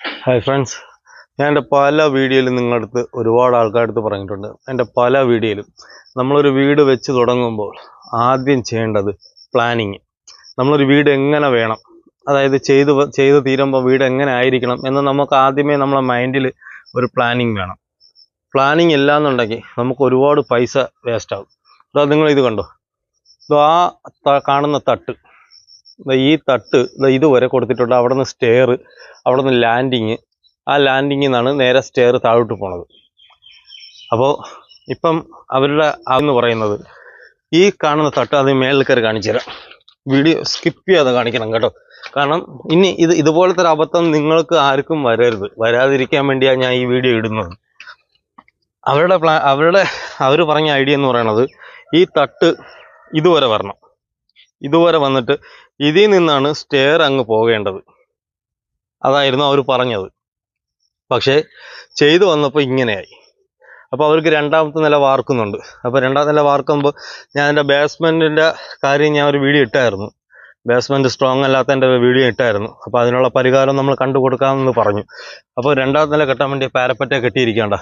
Hi friends ഞാൻ എന്റെ പല വീഡിയോയിലും നിങ്ങളടുത്ത് ഒരുപാട് ആൾക്കാരടുത്ത് പറഞ്ഞിട്ടുണ്ട്. എന്റെ പല വീഡിയോയിലും നമ്മളൊരു വീട് വെച്ച് തുടങ്ങുമ്പോൾ ആദ്യം ചെയ്യേണ്ടത് പ്ലാനിങ് നമ്മളൊരു വീട് എങ്ങനെ വേണം? അതായത് ചെയ്ത് ചെയ്ത് തീരുമ്പോൾ വീട് എങ്ങനെ ആയിരിക്കണം എന്ന് നമുക്ക് ആദ്യമേ നമ്മളെ മൈൻഡിൽ ഒരു പ്ലാനിങ് വേണം. പ്ലാനിങ് ഇല്ല എന്നുണ്ടെങ്കിൽ നമുക്ക് ഒരുപാട് പൈസ വേസ്റ്റ് അതാ നിങ്ങളിത് കണ്ടോ? ആ കാണുന്ന തട്ട്. ഈ തട്ട് ഇതുവരെ കൊടുത്തിട്ടുണ്ട്. അവിടെ നിന്ന് സ്റ്റെയർ അവിടെ നിന്ന് ലാൻഡിങ് ആ ലാൻഡിങ്ങിൽ നിന്നാണ് നേരെ സ്റ്റെയർ താഴോട്ട് പോണത്. അപ്പോൾ ഇപ്പം അവരുടെ അതെന്ന് പറയുന്നത് ഈ കാണുന്ന തട്ട് അത് മേളിൽ കയറി കാണിച്ചു തരാം. വീഡിയോ സ്കിപ്പ് ചെയ്യാതെ കാണിക്കണം കേട്ടോ. കാരണം ഇനി ഇത് ഇതുപോലത്തെ ഒരു അബദ്ധം നിങ്ങൾക്ക് ആർക്കും വരരുത്. വരാതിരിക്കാൻ വേണ്ടിയാണ് ഞാൻ ഈ വീഡിയോ ഇടുന്നത്. അവരുടെ പ്ലാ അവരുടെ അവർ പറഞ്ഞ ഐഡിയ എന്ന് പറയുന്നത് ഈ തട്ട് ഇതുവരെ വരണം. ഇതുവരെ വന്നിട്ട് ഇതിൽ നിന്നാണ് സ്റ്റെയർ അങ്ങ് പോകേണ്ടത്. അതായിരുന്നു അവർ പറഞ്ഞത്. പക്ഷേ ചെയ്തു വന്നപ്പോൾ ഇങ്ങനെയായി. അപ്പോൾ അവർക്ക് രണ്ടാമത്തെ നില വാർക്കുന്നുണ്ട്. അപ്പോൾ രണ്ടാമത്തെ നില വാർക്കുമ്പോൾ ഞാൻ എന്റെ ബേസ്മെന്റിന്റെ കാര്യം ഞാൻ ഒരു വീഡിയോ ഇട്ടായിരുന്നു. ബേസ്മെന്റ് സ്ട്രോങ് അല്ലാത്ത എന്റെ വീഡിയോ ഇട്ടായിരുന്നു. അപ്പോൾ അതിനുള്ള പരിഹാരം നമ്മൾ കണ്ടു കൊടുക്കാമെന്ന് പറഞ്ഞു. അപ്പോൾ രണ്ടാമത്തെ നില കെട്ടാൻ വേണ്ടി പാരപ്പറ്റെ കെട്ടിയിരിക്കേണ്ട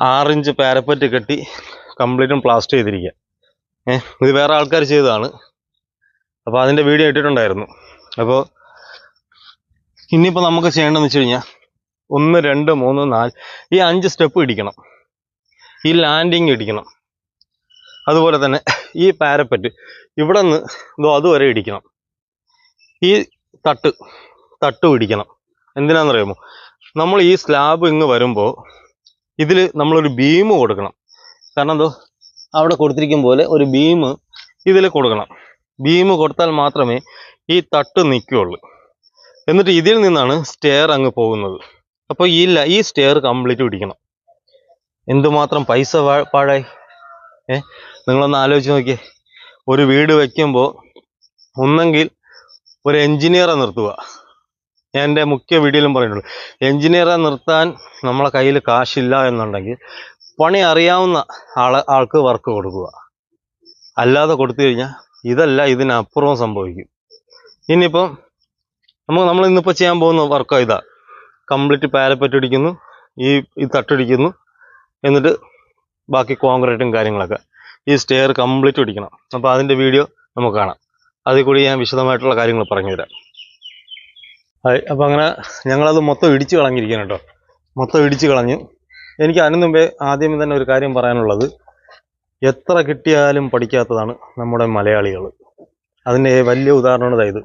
ആറിഞ്ച് പാരപ്പറ്റ് കെട്ടി കംപ്ലീറ്റും പ്ലാസ്റ്റർ ചെയ്തിരിക്കുക ഏഹ് ഇത് വേറെ ആൾക്കാർ ചെയ്തതാണ്. അപ്പോൾ അതിന്റെ വീഡിയോ ഇട്ടിട്ടുണ്ടായിരുന്നു. അപ്പോൾ ഇനിയിപ്പോൾ നമുക്ക് ചെയ്യേണ്ടതെന്ന് വെച്ച് കഴിഞ്ഞാൽ ഒന്ന് രണ്ട് മൂന്ന് നാല് ഈ അഞ്ച് സ്റ്റെപ്പ് ഇടിക്കണം. ഈ ലാൻഡിങ് ഇടിക്കണം. അതുപോലെ തന്നെ ഈ പാരപ്പറ്റ് ഇവിടെ നിന്ന് ഇതോ അതുവരെ ഇടിക്കണം. ഈ തട്ട് തട്ട് ഇടിക്കണം. എന്തിനാണെന്നറിയാമോ നമ്മൾ ഈ സ്ലാബ് ഇങ്ങ് വരുമ്പോൾ ഇതിൽ നമ്മളൊരു ബീം കൊടുക്കണം. കാരണം എന്തോ അവിടെ കൊടുത്തിരിക്കും പോലെ ഒരു ബീം ഇതിൽ കൊടുക്കണം. ബീം കൊടുത്താൽ മാത്രമേ ഈ തട്ട് നിൽക്കുകയുള്ളൂ. എന്നിട്ട് ഇതിൽ നിന്നാണ് സ്റ്റെയർ അങ്ങ് പോകുന്നത്. അപ്പോൾ ഈ ഈ സ്റ്റെയർ കംപ്ലീറ്റ് പിടിക്കണം. എന്തുമാത്രം പൈസ പാഴായി? ഏ? നിങ്ങളൊന്ന് ആലോചിച്ച് നോക്കിയേ. ഒരു വീട് വയ്ക്കുമ്പോൾ ഒന്നെങ്കിൽ ഒരു എൻജിനീയറെ നിർത്തുക. ഞാൻ എന്റെ മുഖ്യ വീഡിയോയിലും പറയുന്നുള്ളൂ എൻജിനീയറെ നിർത്താൻ നമ്മളെ കയ്യിൽ കാശില്ല എന്നുണ്ടെങ്കിൽ പണി അറിയാവുന്ന ആളെ ആൾക്ക് വർക്ക് കൊടുക്കുക. അല്ലാതെ കൊടുത്തു കഴിഞ്ഞാൽ ഇതല്ല ഇതിനപ്പുറവും സംഭവിക്കും. ഇനിയിപ്പം നമുക്ക് നമ്മൾ ഇന്നിപ്പോൾ ചെയ്യാൻ പോകുന്ന വർക്ക് ഇതാ. കംപ്ലീറ്റ് പാരപ്പറ്റ് ഇടിക്കുന്നു ഈ ഈ തട്ടിടിക്കുന്നു എന്നിട്ട് ബാക്കി കോൺക്രീറ്റും കാര്യങ്ങളൊക്കെ. ഈ സ്റ്റെയർ കംപ്ലീറ്റ് ഇടിക്കണം. അപ്പോൾ അതിന്റെ വീഡിയോ നമുക്ക് കാണാം. അതിൽ കൂടി ഞാൻ വിശദമായിട്ടുള്ള കാര്യങ്ങൾ പറഞ്ഞുതരാം. അപ്പോൾ അങ്ങനെ ഞങ്ങളത് മൊത്തം ഇടിച്ച് കളഞ്ഞിരിക്കുകയാണ് കേട്ടോ. മൊത്തം ഇടിച്ച് കളഞ്ഞു എനിക്ക് അതിനു മുമ്പേ ആദ്യം തന്നെ ഒരു കാര്യം പറയാനുള്ളത്. എത്ര കിട്ടിയാലും പഠിക്കാത്തതാണ് നമ്മുടെ മലയാളികൾ അതിന്റെ വലിയ ഉദാഹരണമാണ് ഇതായത്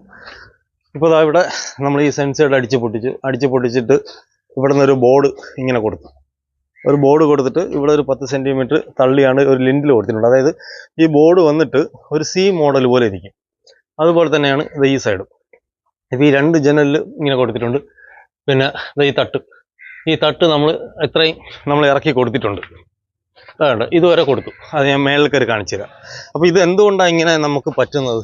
ഇപ്പോൾ ഇവിടെ നമ്മൾ ഈ സെൻസേഡ് അടിച്ച് പൊട്ടിച്ചു അടിച്ച് പൊട്ടിച്ചിട്ട് ഇവിടെ നിന്ന് ഒരു ബോർഡ് ഇങ്ങനെ കൊടുത്തു. ഒരു ബോർഡ് കൊടുത്തിട്ട് ഇവിടെ ഒരു പത്ത് സെന്റിമീറ്റർ തള്ളിയാണ് ഒരു ലിൻഡിൽ കൊടുത്തിട്ടുണ്ട്. അതായത് ഈ ബോർഡ് വന്നിട്ട് ഒരു സി മോഡൽ പോലെ ഇരിക്കും. അതുപോലെ തന്നെയാണ് ഇത് ഈ സൈഡും. ഇപ്പോൾ ഈ രണ്ട് ജനലിൽ ഇങ്ങനെ കൊടുത്തിട്ടുണ്ട്. പിന്നെ ദാ ഈ തട്ട്. ഈ തട്ട് നമ്മൾ എത്രയും നമ്മൾ ഇറക്കി കൊടുത്തിട്ടുണ്ട്. അതുകൊണ്ട് ഇതുവരെ കൊടുത്തു. അത് ഞാൻ മേളിൽ കയറി കാണിച്ചു തരാം അപ്പോൾ ഇത് എന്തുകൊണ്ടാണ് ഇങ്ങനെ നമുക്ക് പറ്റുന്നത്?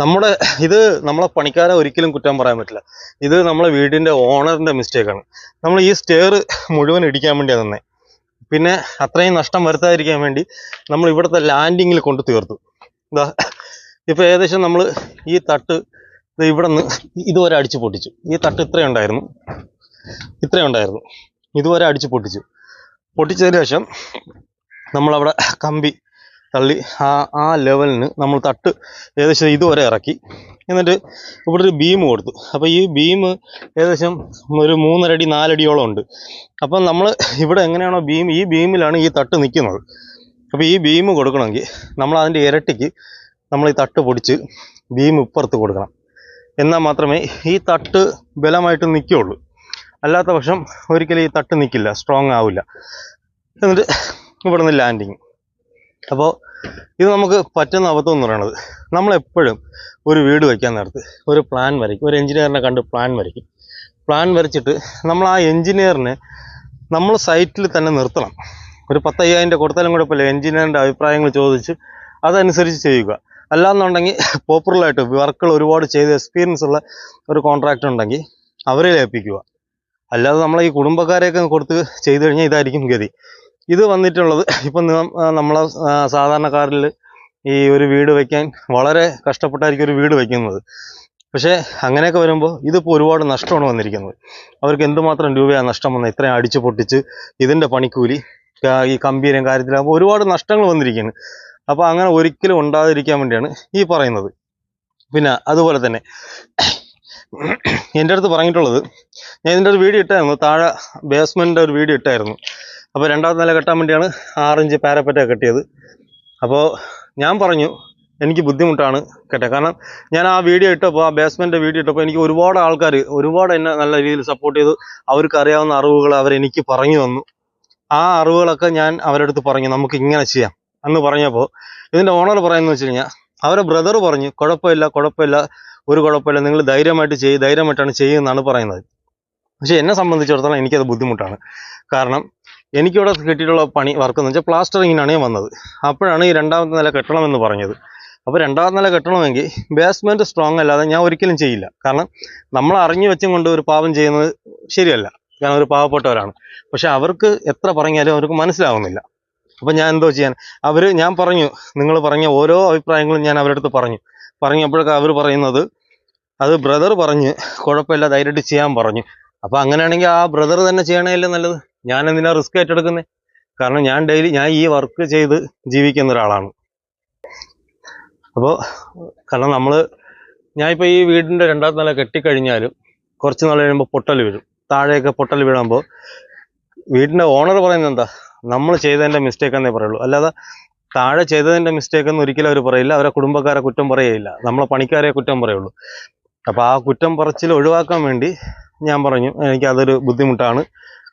നമ്മുടെ ഇത് നമ്മളെ പണിക്കാരെ ഒരിക്കലും കുറ്റം പറയാൻ പറ്റില്ല. ഇത് നമ്മളെ വീടിന്റെ ഓണറിന്റെ മിസ്റ്റേക്കാണ് നമ്മൾ ഈ സ്റ്റെയർ മുഴുവൻ ഇടിക്കാൻ വേണ്ടിയാണ് തന്നെ പിന്നെ അത്രയും നഷ്ടം വരുത്താതിരിക്കാൻ വേണ്ടി നമ്മൾ ഇവിടുത്തെ ലാൻഡിങ്ങിൽ കൊണ്ട് തീർത്തു. ഇതാ ഇപ്പോൾ ഏകദേശം നമ്മൾ ഈ തട്ട് ഇവിടെ നിന്ന് ഇതുവരെ അടിച്ചു പൊട്ടിച്ചു. ഈ തട്ട് ഇത്രയും ഉണ്ടായിരുന്നു ഇത്രയും ഉണ്ടായിരുന്നു. ഇതുവരെ അടിച്ച് പൊട്ടിച്ചു. പൊട്ടിച്ചതിന് ശേഷം നമ്മളവിടെ കമ്പി തള്ളി ആ ആ ലെവലിന് നമ്മൾ തട്ട് ഏകദേശം ഇതുവരെ ഇറക്കി. എന്നിട്ട് ഇവിടെ ഒരു ബീം കൊടുത്തു. അപ്പോൾ ഈ ബീം ഏകദേശം ഒരു മൂന്നരടി നാലടിയോളം ഉണ്ട്. അപ്പം നമ്മൾ ഇവിടെ എങ്ങനെയാണോ ബീം ഈ ബീമിലാണ് ഈ തട്ട് നിൽക്കുന്നത്. അപ്പോൾ ഈ ബീം കൊടുക്കണമെങ്കിൽ നമ്മൾ അതിന്റെ ഇരട്ടിക്ക് നമ്മൾ ഈ തട്ട് പൊടിച്ച് ബീം ഇപ്പുറത്ത് കൊടുക്കണം. എന്നാൽ മാത്രമേ ഈ തട്ട് ബലമായിട്ട് നിൽക്കുകയുള്ളൂ. അല്ലാത്ത പക്ഷം ഒരിക്കലും ഈ തട്ട് നിൽക്കില്ല സ്ട്രോങ് ആവില്ല. എന്നിട്ട് ഇവിടെ നിന്ന് ലാൻഡിങ് അപ്പോൾ ഇത് നമുക്ക് പറ്റുന്ന അബദ്ധം എന്ന് പറയുന്നത് നമ്മളെപ്പോഴും ഒരു വീട് വയ്ക്കാൻ നേരത്ത് ഒരു പ്ലാൻ വരയ്ക്കും ഒരു എഞ്ചിനീയറിനെ കണ്ട് പ്ലാൻ വരയ്ക്കും. പ്ലാൻ വരച്ചിട്ട് നമ്മൾ ആ എഞ്ചിനീയറിനെ നമ്മൾ സൈറ്റിൽ തന്നെ നിർത്തണം. ഒരു പത്തയ്യായിരം കൊടുത്താലും കൂടെ പോലെ എഞ്ചിനീയറിന്റെ അഭിപ്രായങ്ങൾ ചോദിച്ച് അതനുസരിച്ച് ചെയ്യുക. അല്ലാന്നുണ്ടെങ്കിൽ പോപ്പുലറായിട്ട് വർക്കുകൾ ഒരുപാട് ചെയ്ത് എക്സ്പീരിയൻസ് ഉള്ള ഒരു കോൺട്രാക്ട് ഉണ്ടെങ്കിൽ അവരെ ഏൽപ്പിക്കുക. അല്ലാതെ നമ്മളെ ഈ കുടുംബക്കാരെയൊക്കെ കൊടുത്ത് ചെയ്തു കഴിഞ്ഞാൽ ഇതായിരിക്കും ഗതി. ഇത് വന്നിട്ടുള്ളത് ഇപ്പം നമ്മളെ സാധാരണക്കാരിൽ ഈ ഒരു വീട് വയ്ക്കാൻ വളരെ കഷ്ടപ്പെട്ടായിരിക്കും ഒരു വീട് വയ്ക്കുന്നത് പക്ഷേ അങ്ങനെയൊക്കെ വരുമ്പോൾ ഇതിപ്പോൾ ഒരുപാട് നഷ്ടമാണ് വന്നിരിക്കുന്നത്. അവർക്ക് എന്തുമാത്രം രൂപയാണ് നഷ്ടം വന്നത് ഇത്രയും അടിച്ചു പൊട്ടിച്ച് ഇതിന്റെ പണിക്കൂലി ഈ കമ്പീരം കാര്യത്തിലാകുമ്പോൾ ഒരുപാട് നഷ്ടങ്ങൾ വന്നിരിക്കുന്നു. അപ്പോൾ അങ്ങനെ ഒരിക്കലും ഉണ്ടാതിരിക്കാൻ വേണ്ടിയാണ് ഈ പറയുന്നത്. പിന്നെ അതുപോലെ തന്നെ എന്റെ അടുത്ത് പറഞ്ഞിട്ടുള്ളത് ഞാൻ ഇതിന്റെ ഒരു വീഡിയോ ഇട്ടായിരുന്നു താഴെ ബേസ്മെന്റിന്റെ ഒരു വീഡിയോ ഇട്ടായിരുന്നു. അപ്പോൾ രണ്ടാമത്തെ നില കെട്ടാൻ വേണ്ടിയാണ് ആറിഞ്ച് പാരപ്പറ്റ കെട്ടിയത്. അപ്പോൾ ഞാൻ പറഞ്ഞു എനിക്ക് ബുദ്ധിമുട്ടാണ് കേട്ടെ കാരണം ഞാൻ ആ വീഡിയോ ഇട്ടപ്പോൾ ആ ബേസ്മെന്റ് വീഡിയോ ഇട്ടപ്പോൾ എനിക്ക് ഒരുപാട് ആൾക്കാർ ഒരുപാട് എന്നെ നല്ല രീതിയിൽ സപ്പോർട്ട് ചെയ്തു. അവർക്ക് അറിയാവുന്ന അറിവുകൾ അവരെനിക്ക് പറഞ്ഞു തന്നു. ആ അറിവുകളൊക്കെ ഞാൻ അവരുടെ അടുത്ത് പറഞ്ഞു നമുക്ക് ഇങ്ങനെ ചെയ്യാം. എന്ന് പറഞ്ഞപ്പോൾ ഇതിന്റെ ഓണർ പറയുന്നത് വെച്ച് കഴിഞ്ഞാൽ അവരുടെ ബ്രദർ പറഞ്ഞു കുഴപ്പമില്ല കുഴപ്പമില്ല. ഒരു കുഴപ്പമില്ല. നിങ്ങൾ ധൈര്യമായിട്ട് ചെയ്യും ധൈര്യമായിട്ടാണ് ചെയ്യുന്നതാണ് പറയുന്നത്. പക്ഷേ എന്നെ സംബന്ധിച്ചിടത്തോളം എനിക്കത് ബുദ്ധിമുട്ടാണ്. കാരണം എനിക്കിവിടെ കിട്ടിയിട്ടുള്ള പണി വർക്ക് എന്ന് വെച്ചാൽ പ്ലാസ്റ്ററിങ്ങിനാണ് ഞാൻ വന്നത്. അപ്പോഴാണ് ഈ രണ്ടാമത്തെ നില കെട്ടണമെന്ന് പറഞ്ഞത്. അപ്പോൾ രണ്ടാമത്തെ നില കെട്ടണമെങ്കിൽ ബേസ്മെന്റ് സ്ട്രോങ് അല്ലാതെ ഞാൻ ഒരിക്കലും ചെയ്യില്ല. കാരണം നമ്മൾ അറിഞ്ഞു വെച്ചും കൊണ്ട് ഒരു പാവം ചെയ്യുന്നത് ശരിയല്ല. കാരണം ഒരു പാവപ്പെട്ടവരാണ്. പക്ഷെ അവർക്ക് എത്ര പറഞ്ഞാലും അവർക്ക് മനസ്സിലാവുന്നില്ല. അപ്പം ഞാൻ എന്തോ ചെയ്യാൻ അവർ ഞാൻ പറഞ്ഞു നിങ്ങൾ പറഞ്ഞ ഓരോ അഭിപ്രായങ്ങളും ഞാൻ അവരുടെ അടുത്ത് പറഞ്ഞു. പറഞ്ഞപ്പോഴൊക്കെ അവർ പറയുന്നത് അത് ബ്രദർ പറഞ്ഞ് കുഴപ്പമില്ല ധൈര്യമായിട്ട് ചെയ്യാൻ പറഞ്ഞു. അപ്പോൾ അങ്ങനെയാണെങ്കിൽ ആ ബ്രദർ തന്നെ ചെയ്യണമല്ലേ നല്ലത്? ഞാൻ എന്തിനാ റിസ്ക് ഏറ്റെടുക്കുന്നത് കാരണം ഞാൻ ഡെയിലി ഞാൻ ഈ വർക്ക് ചെയ്ത് ജീവിക്കുന്ന ഒരാളാണ്. അപ്പോൾ കാരണം നമ്മൾ ഞാനിപ്പോൾ ഈ വീടിന്റെ രണ്ടാമത്തെ നില കെട്ടിക്കഴിഞ്ഞാലും കുറച്ച് നാൾ കഴിയുമ്പോൾ പൊട്ടൽ വീഴും. താഴെയൊക്കെ പൊട്ടൽ വീഴുമ്പോൾ വീടിന്റെ ഓണർ പറയുന്നത് എന്താ? നമ്മൾ ചെയ്തതിന്റെ മിസ്റ്റേക്ക് എന്നേ പറയുള്ളൂ. അല്ലാതെ താഴെ ചെയ്തതിന്റെ മിസ്റ്റേക്ക് എന്ന് ഒരിക്കലും അവർ പറയില്ല. അവരെ കുടുംബക്കാരെ കുറ്റം പറയുകയില്ല നമ്മളെ പണിക്കാരെ കുറ്റം പറയുള്ളൂ. അപ്പോൾ ആ കുറ്റം പറച്ചിൽ ഒഴിവാക്കാൻ വേണ്ടി ഞാൻ പറഞ്ഞു എനിക്ക് അതൊരു ബുദ്ധിമുട്ടാണ്.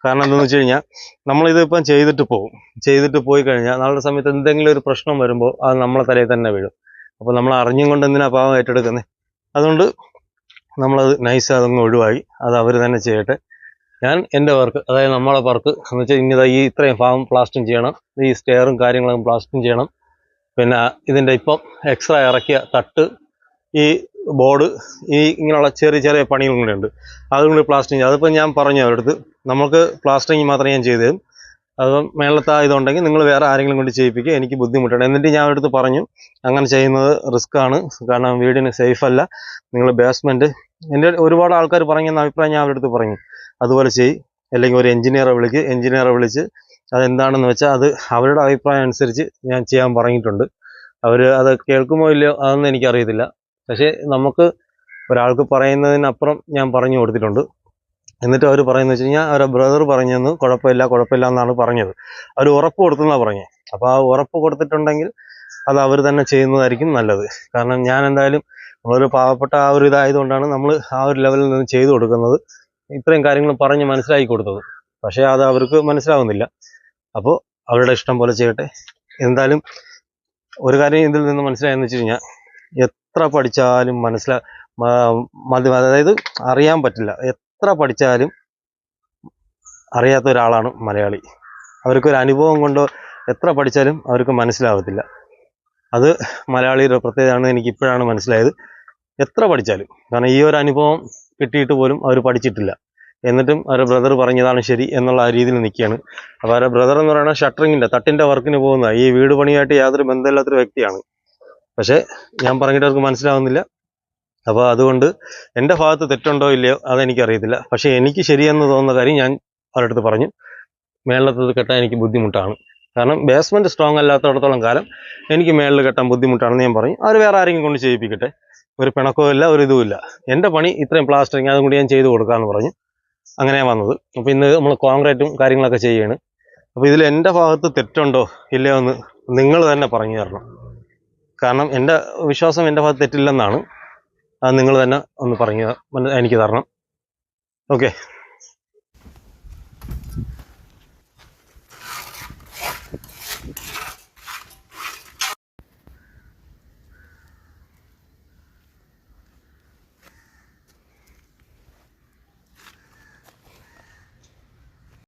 കാരണം എന്താണെന്ന് വെച്ച് കഴിഞ്ഞാൽ നമ്മളിതിപ്പം ചെയ്തിട്ട് പോകും ചെയ്തിട്ട് പോയി കഴിഞ്ഞാൽ നാളെ സമയത്ത് എന്തെങ്കിലും ഒരു പ്രശ്നം വരുമ്പോൾ അത് നമ്മളെ തലയിൽ തന്നെ വീഴും. അപ്പോൾ നമ്മൾ അറിഞ്ഞും കൊണ്ട് എന്തിനാ പാവം ഏറ്റെടുക്കുന്നത് അതുകൊണ്ട് നമ്മളത് നൈസ് അതങ്ങ് ഒഴിവായി. അത് അവർ തന്നെ ചെയ്യട്ടെ. ഞാൻ എന്റെ വർക്ക് അതായത് നമ്മളെ വർക്ക് എന്ന് വെച്ചാൽ ഇങ്ങനെ ഈ ഇത്രയും ഭാഗം പ്ലാസ്റ്റിങ് ചെയ്യണം ഈ സ്റ്റെയറും കാര്യങ്ങളും പ്ലാസ്റ്റിങ് ചെയ്യണം. പിന്നെ ഇതിന്റെ ഇപ്പം എക്സ്ട്രാ ഇറക്കിയ തട്ട് ഈ ബോർഡ് ഈ ഇങ്ങനെയുള്ള ചെറിയ ചെറിയ പണികളും കൂടെ ഉണ്ട്. അതും കൂടി പ്ലാസ്റ്റിങ് അതിപ്പോൾ ഞാൻ പറഞ്ഞു അവരടുത്ത് നമുക്ക് പ്ലാസ്റ്ററിങ് മാത്രമേ ഞാൻ ചെയ്തു തരും. മേളത്തെ ഇതുണ്ടെങ്കിൽ നിങ്ങൾ വേറെ ആരെങ്കിലും കൊണ്ട് ചെയ്യിപ്പിക്കുക. എനിക്ക് ബുദ്ധിമുട്ടാണ്. എന്നിട്ട് ഞാൻ അവരടുത്ത് പറഞ്ഞു അങ്ങനെ ചെയ്യുന്നത് റിസ്ക് ആണ്. കാരണം വീടിന് സേഫ് അല്ല. നിങ്ങൾ ബേസ്മെന്റ് എന്റെ ഒരുപാട് ആൾക്കാർ പറഞ്ഞെന്ന അഭിപ്രായം ഞാൻ അവരടുത്ത് പറഞ്ഞു. അതുപോലെ ചെയ് അല്ലെങ്കിൽ ഒരു എഞ്ചിനീയറെ വിളിക്ക് എഞ്ചിനീയറെ വിളിച്ച് അതെന്താണെന്ന് വെച്ചാൽ അത് അവരുടെ അഭിപ്രായം അനുസരിച്ച് ഞാൻ ചെയ്യാൻ പറഞ്ഞിട്ടുണ്ട്. അവർ അത് കേൾക്കുമോ ഇല്ലയോ അതൊന്നും എനിക്കറിയത്തില്ല. പക്ഷേ നമുക്ക് ഒരാൾക്ക് പറയുന്നതിനപ്പുറം ഞാൻ പറഞ്ഞു കൊടുത്തിട്ടുണ്ട്. എന്നിട്ട് അവർ പറയുന്നത് വെച്ച് കഴിഞ്ഞാൽ അവരുടെ ബ്രദർ പറഞ്ഞെന്ന് കുഴപ്പമില്ല കുഴപ്പമില്ല എന്നാണ് പറഞ്ഞത്. അവർ ഉറപ്പ് കൊടുത്തെന്നാണ് പറഞ്ഞത് അപ്പോൾ ആ ഉറപ്പ് കൊടുത്തിട്ടുണ്ടെങ്കിൽ അത് അവർ തന്നെ ചെയ്യുന്നതായിരിക്കും നല്ലത്. കാരണം ഞാൻ എന്തായാലും നമ്മളൊരു പാവപ്പെട്ട ആ ഒരു ഇതായതുകൊണ്ടാണ് നമ്മൾ ആ ഒരു ലെവലിൽ നിന്ന് ചെയ്തു കൊടുക്കുന്നത്. ഇത്രയും കാര്യങ്ങൾ പറഞ്ഞ് മനസ്സിലാക്കി കൊടുത്തത്. പക്ഷേ അത് അവർക്ക് മനസ്സിലാവുന്നില്ല. അപ്പോൾ അവരുടെ ഇഷ്ടം പോലെ ചെയ്യട്ടെ. എന്തായാലും ഒരു കാര്യം ഇതിൽ നിന്ന് മനസ്സിലായെന്ന് വെച്ച് കഴിഞ്ഞാൽ എത്ര പഠിച്ചാലും മനസ്സിലാ മതി അതായത് അറിയാൻ പറ്റില്ല. എത്ര പഠിച്ചാലും അറിയാത്ത ഒരാളാണ് മലയാളി. അവർക്കൊരു അനുഭവം കൊണ്ടോ എത്ര പഠിച്ചാലും അവർക്ക് മനസ്സിലാവത്തില്ല. അത് മലയാളിയുടെ പ്രത്യേകതയാണ് എനിക്ക് ഇപ്പോഴാണ് മനസ്സിലായത്. എത്ര പഠിച്ചാലും. കാരണം ഈ ഒരു അനുഭവം കിട്ടിയിട്ട് പോലും അവർ പഠിച്ചിട്ടില്ല. എന്നിട്ടും അവരുടെ ബ്രദർ പറഞ്ഞതാണ് ശരി എന്നുള്ള ആ രീതിയിൽ നിൽക്കുകയാണ്. അപ്പോൾ അവരുടെ ബ്രദർ എന്ന് പറയുന്നത് ഷട്ടറിങ്ങിന്റെ തട്ടിന്റെ വർക്കിന് പോകുന്ന ഈ വീട് പണിയായിട്ട് യാതൊരു ബന്ധമില്ലാത്തൊരു വ്യക്തിയാണ്. പക്ഷേ ഞാൻ പറഞ്ഞിട്ട് അവർക്ക് മനസ്സിലാവുന്നില്ല. അപ്പോൾ അതുകൊണ്ട് എന്റെ ഭാഗത്ത് തെറ്റുണ്ടോ ഇല്ലയോ അതെനിക്കറിയത്തില്ല. പക്ഷേ എനിക്ക് ശരിയെന്ന് തോന്നുന്ന കാര്യം ഞാൻ അവരടുത്ത് പറഞ്ഞു. മേളിലത്തത് കെട്ടാൻ എനിക്ക് ബുദ്ധിമുട്ടാണ്. കാരണം ബേസ്മെന്റ് സ്ട്രോങ് അല്ലാത്തടത്തോളം കാലം എനിക്ക് മേളിൽ കെട്ടാൻ ബുദ്ധിമുട്ടാണെന്ന് ഞാൻ പറഞ്ഞു. അവർ വേറെ ആരെങ്കിലും കൊണ്ട് ചെയ്യിപ്പിക്കട്ടെ. ഒരു പിണക്കവും ഇല്ല ഒരു ഇതുമില്ല എന്റെ പണി ഇത്രയും പ്ലാസ്റ്ററിങ് അതും കൂടി ഞാൻ ചെയ്ത് കൊടുക്കാമെന്ന് പറഞ്ഞു അങ്ങനെ വന്നത്. അപ്പോൾ ഇന്ന് നമ്മൾ കോൺക്രീറ്റും കാര്യങ്ങളൊക്കെ ചെയ്യാണ്. അപ്പോൾ ഇതിൽ എന്റെ ഭാഗത്ത് തെറ്റുണ്ടോ ഇല്ലയോ എന്ന് നിങ്ങൾ തന്നെ പറഞ്ഞു തരണം. കാരണം എന്റെ വിശ്വാസം എന്റെ ഭാഗത്ത് തെറ്റില്ലെന്നാണ്. അത് നിങ്ങൾ തന്നെ ഒന്ന് പറഞ്ഞു എനിക്ക് തരണം. ഓക്കെ.